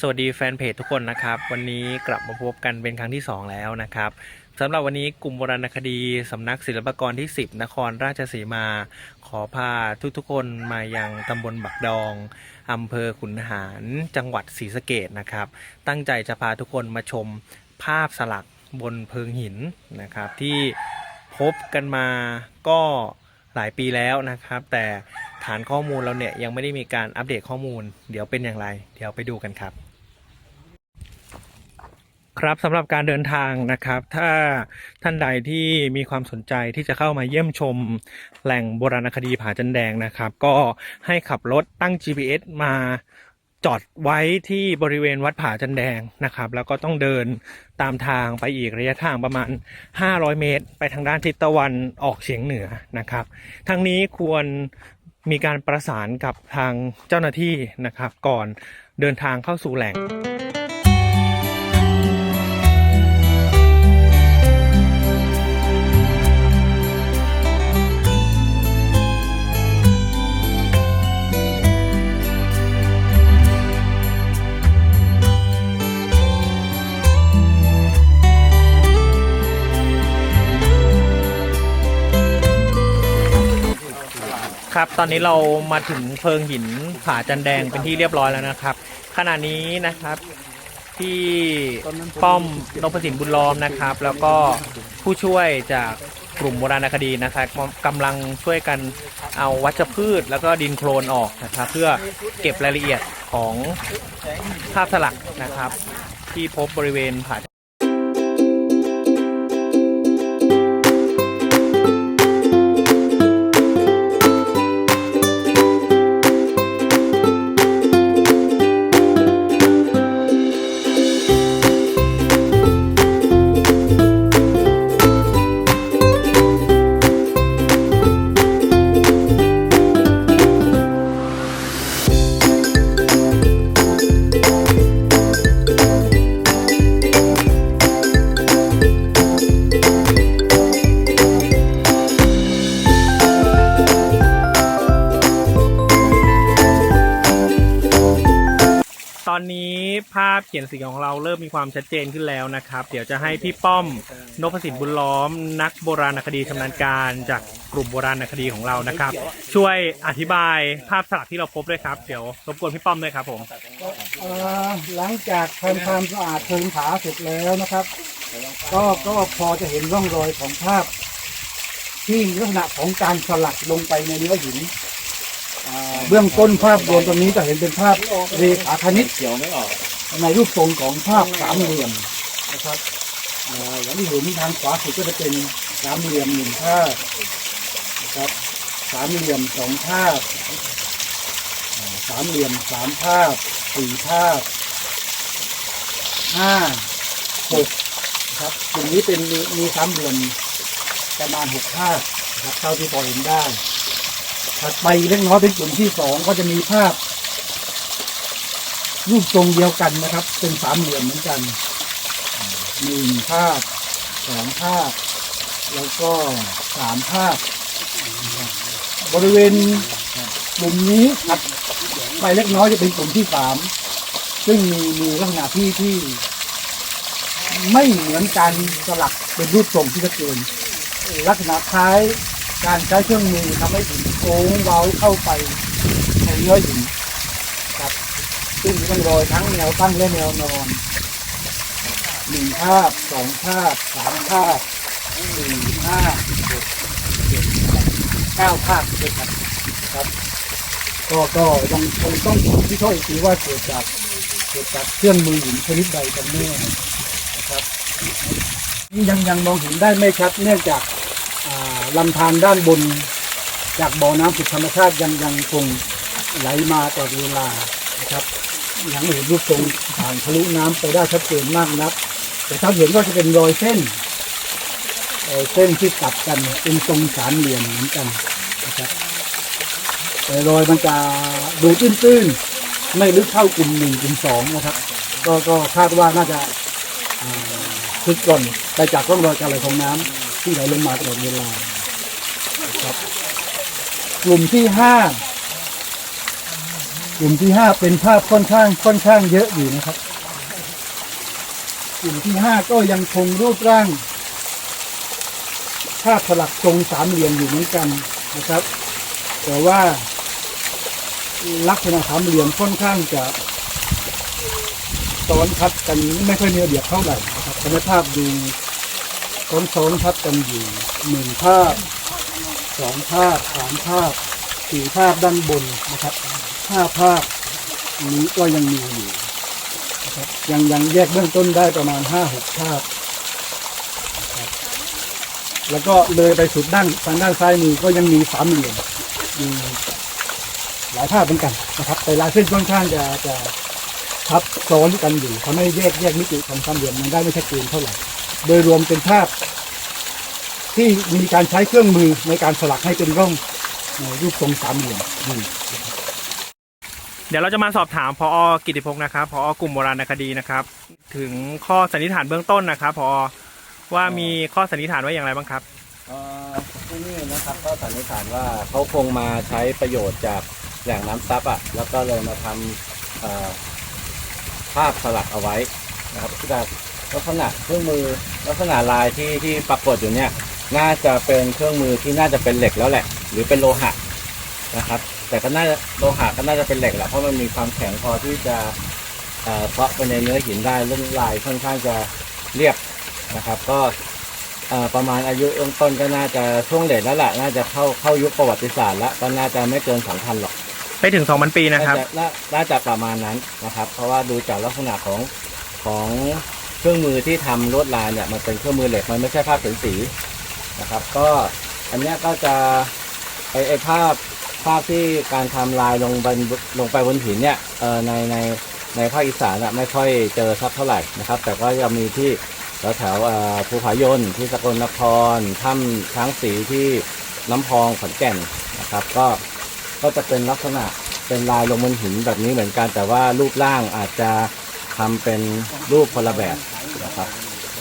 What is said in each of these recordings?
สวัสดีแฟนเพจทุกคนนะครับ วันนี้กลับมาพบกันเป็นครั้งที่ 2 แล้วนะครับสำหรับวันนี้กลุ่มโบราณคดีสำนักศิลปากรที่ 10 นครราชสีมา ขอพาทุกๆคนมายังตำบลบักดองอำเภอขุนหาร จังหวัดศรีสะเกดนะครับ ตั้งใจจะพาทุกคนมาชมภาพสลักบนเพิงหินนะครับ ที่พบกันมาก็หลายปีแล้วนะครับ แต่ฐานข้อมูลเราเนี่ยยังไม่ได้มีการอัปเดตข้อมูล เดี๋ยวเป็นอย่างไร เดี๋ยวไปดูกันครับ ครับสำหรับการเดินทางนะครับ ถ้าท่านใดที่มีความสนใจที่จะเข้ามาเยี่ยมชมแหล่งโบราณคดีผาจันแดงนะครับ ก็ให้ขับรถตั้ง GPS มาจอดไว้ที่บริเวณวัดผาจันแดงนะครับ แล้วก็ต้องเดินตามทางไปอีกระยะทางประมาณ 500 เมตร ไปทางด้านทิศตะวันออกเฉียงเหนือนะครับทางนี้ควรมีการประสานกับทางเจ้าหน้าที่นะครับ ก่อนเดินทางเข้าสู่แหล่ง ครับ ตอนนี้เรามาถึงเพิงหินผาจันแดงเป็นที่เรียบร้อยแล้วนะครับ ขณะนี้นะครับที่ป้อมนพสินบุญล้อมนะครับ แล้วก็ผู้ช่วยจากกลุ่มโบราณคดีนะครับกำลังช่วยกันเอาวัชพืช แล้วก็ดินโคลนออกนะครับเพื่อเก็บรายละเอียดของภาพสลักนะครับ ที่พบบริเวณผา ตอนนี้ภาพเขียนสีของเราเริ่มมีความชัดเจนขึ้นแล้วนะครับ เดี๋ยวจะให้พี่ป้อมนพสินบุญล้อม นักโบราณคดีชำนาญการจากกลุ่มโบราณคดีของเรานะครับ ช่วยอธิบายภาพสลักที่เราพบด้วยครับเดี๋ยวรบกวนพี่ป้อมด้วยครับผมเอ่อหลังจากทำความสะอาดเพิงผาเสร็จแล้วนะครับ ก็ก็พอจะเห็นร่องรอยของภาพ ที่ลักษณะของการสลักลงไปในเนื้อหิน เบื้องต้นภาพรวมตรงนี้จะเห็นเป็นภาพเรขาคณิตเขียวไม่ออกในรูปทรงของภาพสามเหลี่ยมนะครับอย่างที่เห็นทางขวาสุดก็จะเป็นสามเหลี่ยมหนึ่งภาพนะครับสามเหลี่ยมสองภาพสามเหลี่ยมสามภาพสี่ภาพห้าหกครับกลุ่มนี้เป็นมีมีสามเหลี่ยมประมาณหกภาพครับเท่าที่พอเห็นได้ ถัดไปเล็กน้อยเป็นกลุ่มที่สองก็จะมีภาพ รูปทรงเดียวกันนะครับ เป็นสามเหลี่ยมเหมือนกันหนึ่งภาพสองภาพ แล้วก็สามภาพบบริเวณกลุ่มนี้ถัดไปเล็กน้อยจะเป็นกลุ่มที่สามซึ่งมีมีลักษณะที่ที่ไม่เหมือนการสลักเป็นรูปทรงที่ชัดเจนลักษณะคล้าย การใช้เครื่องมือทำให้หินโค้งเว้าเข้าไปในเนื้อหินครับซึ่งมีทั้งรอยทั้งแนวตั้งและแนวนอนหนึ่งภาพสองภาพสามภาพสี่ห้าหกเจ็ดแปดเก้าภาพด้วยกันครับ ก็ก็ยังคงต้องที่ข้ออีกทีว่าเกิดจากเกิดจากเครื่องมือหินชนิดใดกันแน่นะครับนี่ยังยังมองเห็นได้ไม่ชัดเนื่องจาก ลำธารด้านบน จากบ่อน้ำสุดธรรมชาติยังยังคงไหลมาตลอดเวลานะครับยังเห็นรูปทรงผ่านทะลุน้ำไปได้ชัดเจนมากนัก แต่ถ้าเห็นก็จะเป็นรอยเส้นรอยเส้นที่ตัดกันเป็นทรงสามเหลี่ยมเหมือนกันนะครับแต่รอยมันจะดูตื้นๆไม่ลึกเท่ากลุ่มหนึ่งกลุ่มสองนะครับ ก็ก็คาดว่าน่าจะอ่าพึกก่อนไปจากร่องรอยการไหลของน้ำที่ไหลลงมาตลอดเวลา กลุ่มที่ห้ากลุ่มที่ห้าเป็นภาพค่อนข้างค่อนข้างเยอะอยู่นะครับ กลุ่มที่ห้าก็ยังคงรูปร่าง ภาพสลักทรงสามเหลี่ยมอยู่เหมือนกันนะครับ แต่ว่าลักษณะสามเหลี่ยมค่อนข้างจะซ้อนทับกันไม่ค่อยเนื้อเดียดเท่าไหร่นะครับแต่ในภาพดูซ้อนซ้อนทับกันอยู่หนึ่งภาพ สองภาพสามภาพสี่ภาพด้านบนนะครับห้าภาพนี้ก็ยังมีอยู่นะครับยังยังแยกเบื้องต้นได้ประมาณห้าหกภาพ แล้วก็เลยไปสุดด้านทางด้านซ้ายมือก็ยังมีสามเหลี่ยมอยู่หลายภาพเหมือนกันนะครับ แต่ลายเส้นค่อนข้างจะจะทับซ้อนกันอยู่ทำให้แยกแยกมิติของสามเหลี่ยมมันได้ไม่ชัดเจนเท่าไหร่ โดยรวมเป็นภาพ ที่มีการใช้เครื่องมือในการสลักให้เป็นร่องรูปทรงสามเหลี่ยมอยู่เดี๋ยวเราจะมาสอบถามพอกิติพงศ์นะครับพอกลุ่มโบราณคดีนะครับ ถึงข้อสันนิษฐานเบื้องต้นนะครับพอว่ามีข้อสันนิษฐานไว้อย่างไรบ้างครับที่นี่นะครับก็สันนิษฐานว่าเขาคงมาใช้ประโยชน์จากแหล่งน้ำซับอะแล้วก็เลยมาทำภาพสลักเอาไว้นะครับจาลักษณะเครื่องมือลักษณะลายที่ที่ปรากฏอยู่เนี่ย น่าจะเป็นเครื่องมือที่น่าจะเป็นเหล็กแล้วแหละ หรือเป็นโลหะนะครับ แต่ก็น่าจะโลหะก็น่าจะเป็นเหล็กแหละเพราะมันมีความแข็งพอที่จะเอ่อเคาะไปในเนื้อหินได้เรื่องลายค่อนข้างจะเรียบนะครับ ก็เอ่อประมาณอายุเริ่มต้นก็น่าจะช่วงเลทแล้วแหละน่าจะเข้าเข้ายุคประวัติศาสตร์แล้วก็น่าจะไม่เกินสองพันหรอกไม่ถึง2,000ปีนะครับาจน่าน่าจะประมาณนั้นนะครับ เพราะว่าดูจากลักษณะของของเครื่องมือที่ทำลวดลายเนี่ยมันเป็นเครื่องมือเหล็กมันไม่ใช่ภาพเขียนสี นะครับ ก็อันเนี้ยก็จะไอไอภาพภาพที่การทำลายลงบนลงไปบนหินเนี่ยในในในภาคอีสานอะไม่ค่อยเจอสักเท่าไหร่นะครับ แต่ก็จะมีที่แถวแถวอ่อภูผายนที่สกลนครถ้ำช้างสีที่น้ำพองขอนแก่นนะครับ ก็ก็จะเป็นลักษณะเป็นลายลงบนหินแบบนี้เหมือนกัน แต่ว่ารูปร่างอาจจะทำเป็นรูปคนละแบบนะครับ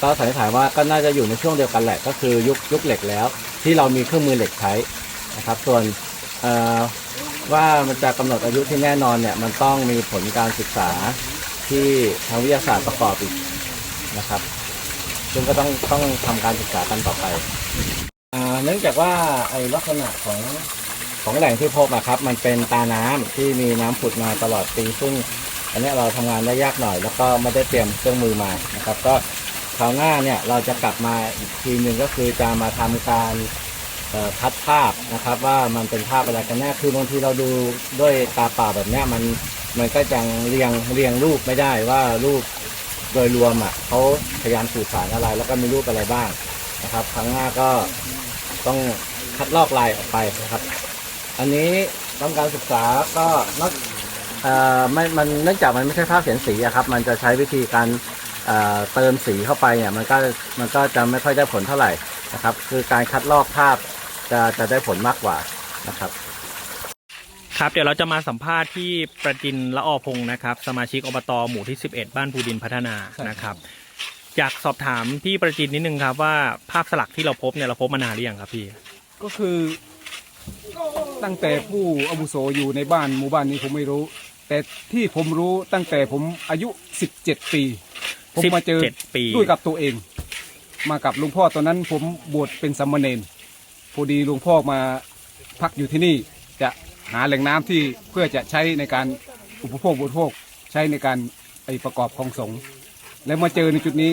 ก็สันนิษฐานว่าก็น่าจะอยู่ในช่วงเดียวกันแหละก็คือยุคยุคเหล็กแล้ว ที่เรามีเครื่องมือเหล็กใช้นะครับ ส่วนว่ามันจะกำหนดอายุที่แน่นอนเนี่ยมันต้องมีผลการศึกษาที่ทางวิทยาศาสตร์ประกอบอีกนะครับ ซึ่งก็ต้องต้องทำการศึกษากันต่อไปเนื่องจากว่าไอลักษณะของของแหล่งที่พบอะครับ มันเป็นตาน้ำที่มีน้ำผุดมาตลอดปี ซึ่งอันนี้เราทำงานได้ยากหน่อย แล้วก็ไม่ได้เตรียมเครื่องมือมานะครับ ก็ คราวหน้าเนี่ยเราจะกลับมาอีกทีหนึ่งก็คือจะมาทำการคัดภาพนะครับว่ามันเป็นภาพอะไรกันแน่คือบางทีเราดูด้วยตาเปล่าแบบนี้มันมันก็ยังเรียงเรียงรูปไม่ได้ว่ารูปโดยรวมอะเขาพยายามสื่อสารอะไรแล้วก็มีรูปอะไรบ้างนะครับครั้งหน้าก็ต้องคัดลอกลายออกไปนะครับ อันนี้ต้องการศึกษาก็นอกเอ่อไม่มันเนื่องจากมันไม่ใช่ภาพเขียนสีอะครับ มันจะใช้วิธีการ เอ่อเติมสีเข้าไปเนี่ยมันก็มันก็จะไม่ค่อยได้ผลเท่าไหร่นะครับ คือการคัดลอกภาพจะจะได้ผลมากกว่านะครับ ครับเดี๋ยวเราจะมาสัมภาษณ์ที่ประจินละออพงศ์นะครับ สมาชิกอบตหมู่ที่ 11 บ้านภูดินพัฒนานะครับอยากสอบถามพี่ประจินนิดนึงครับว่าภาพสลักที่เราพบเนี่ยเราพบมานานหรือยังครับพี่ ก็คือตั้งแต่ผู้อาวุโสอยู่ในบ้านหมู่บ้านนี้ผมไม่รู้ แต่ที่ผมรู้ตั้งแต่ผมอายุ 17 ปี ผมมาเจอ17ปีด้วยกับตัวเอง มากับหลวงพ่อตอนนั้นผมบวชเป็นสามเณรพอดีหลวงพ่อมาพักอยู่ที่นี่จะหาแหล่งน้ำที่เพื่อจะใช้ในการอุปโภคบริโภคใช้ในการไอประกอบของสงฆ์แล้วมาเจอในจุดนี้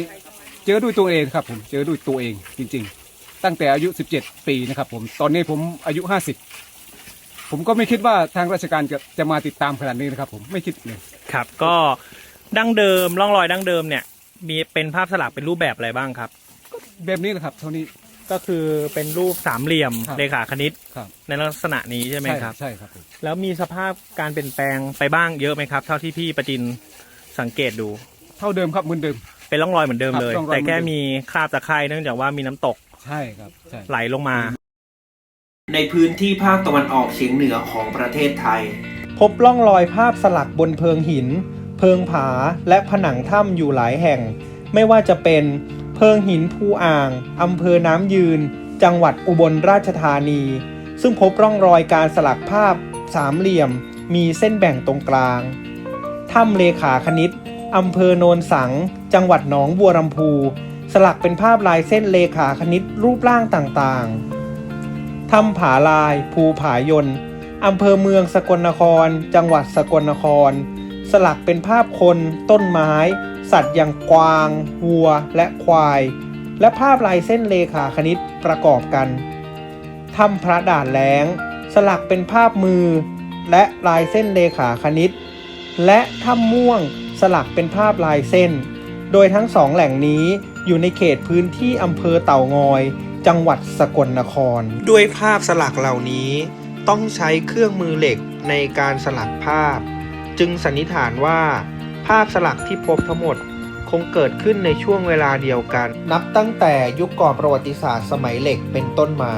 เจอด้วยตัวเองครับ ผมเจอด้วยตัวเองจริง ๆ ตั้งแต่อายุ 17 ปีนะครับ ผมตอนนี้ผมอายุ 50 ผมก็ไม่คิดว่าทางราชการจะจะมาติดตามขนาดนี้นะครับ ผมไม่คิดเลยครับ ก็ดั้งเดิมร่องรอยดั้งเดิมเนี่ย มีเป็นภาพสลักเป็นรูปแบบอะไรบ้างครับ แบบนี้แหละครับ เท่านี้ ก็คือเป็นรูปสามเหลี่ยมครับ เลขาคณิตครับในลักษณะนี้ใช่ไหมครับ ใช่ครับผมแล้วมีสภาพการเปลี่ยนแปลงไปบ้างเยอะไหมครับ เท่าที่พี่ประจินสังเกตดู เท่าเดิมครับเหมือนเดิม เป็นร่องรอยเหมือนเดิมครับเลยร่องรอย แต่แค่เหมือนเดิมมีคราบตะไคร่เนื่องจากว่ามีน้ำตกใช่ครับใช่ ไหลลงมา ในพื้นที่ภาคตะวันออกเฉียงเหนือของประเทศไทย พบร่องรอยภาพสลักบนเพิงหินเพิงผาและผนังถ้ำอยู่หลายแห่ง ไม่ว่าจะเป็นเพิงหินภูอ่างอำเภอน้ำยืน จังหวัดอุบลราชธานี ซึ่งพบร่องรอยการสลักภาพสามเหลี่ยม มีเส้นแบ่งตรงกลาง ถ้ำเลขาคณิตอำเภอโนนสัง จังหวัดหนองบัวลำพู สลักเป็นภาพลายเส้นเลขาคณิตรูปร่างต่างๆ ถ้ำผาลาย ภูผายนอำเภอเมืองสกลนคร จังหวัดสกลนคร สลักเป็นภาพคน ต้นไม้ สัตว์อย่างกวาง วัว และควาย และภาพลายเส้นเลขาคณิตประกอบกันถ้ำพระด่านแล้ง สลักเป็นภาพมือ และลายเส้นเลขาคณิต และถ้ำม่วงสลักเป็นภาพลายเส้น โดยทั้งสองแหล่งนี้อยู่ในเขตพื้นที่อำเภอเต่างอย จังหวัดสกลนคร ด้วยภาพสลักเหล่านี้ ต้องใช้เครื่องมือเหล็กในการสลักภาพ จึงสันนิษฐานว่า ภาพสลักที่พบทั้งหมดคงเกิดขึ้นในช่วงเวลาเดียวกัน นับตั้งแต่ยุคก่อนประวัติศาสตร์สมัยเหล็กเป็นต้นมา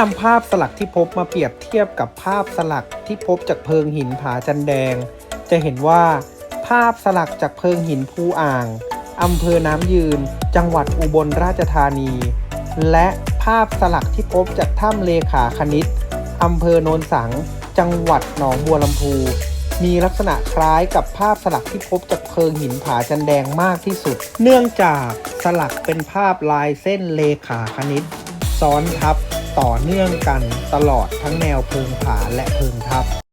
นำภาพสลักที่พบมาเปรียบเทียบกับภาพสลักที่พบจากเพิงหินผาจันแดง จะเห็นว่า ภาพสลักจากเพิงหินภูอ่างอำเภอน้ำยืน จังหวัดอุบลราชธานี และภาพสลักที่พบจากถ้ำเลขาคณิตอำเภอโนนสัง จังหวัดหนองบัวลำพู มีลักษณะคล้ายกับภาพสลักที่พบจากเพิงหินผาจันแดงมากที่สุด เนื่องจากสลักเป็นภาพลายเส้นเลขาคณิต ซ้อนทับต่อเนื่องกันตลอดทั้งแนวเพิงผาและเพิงทับ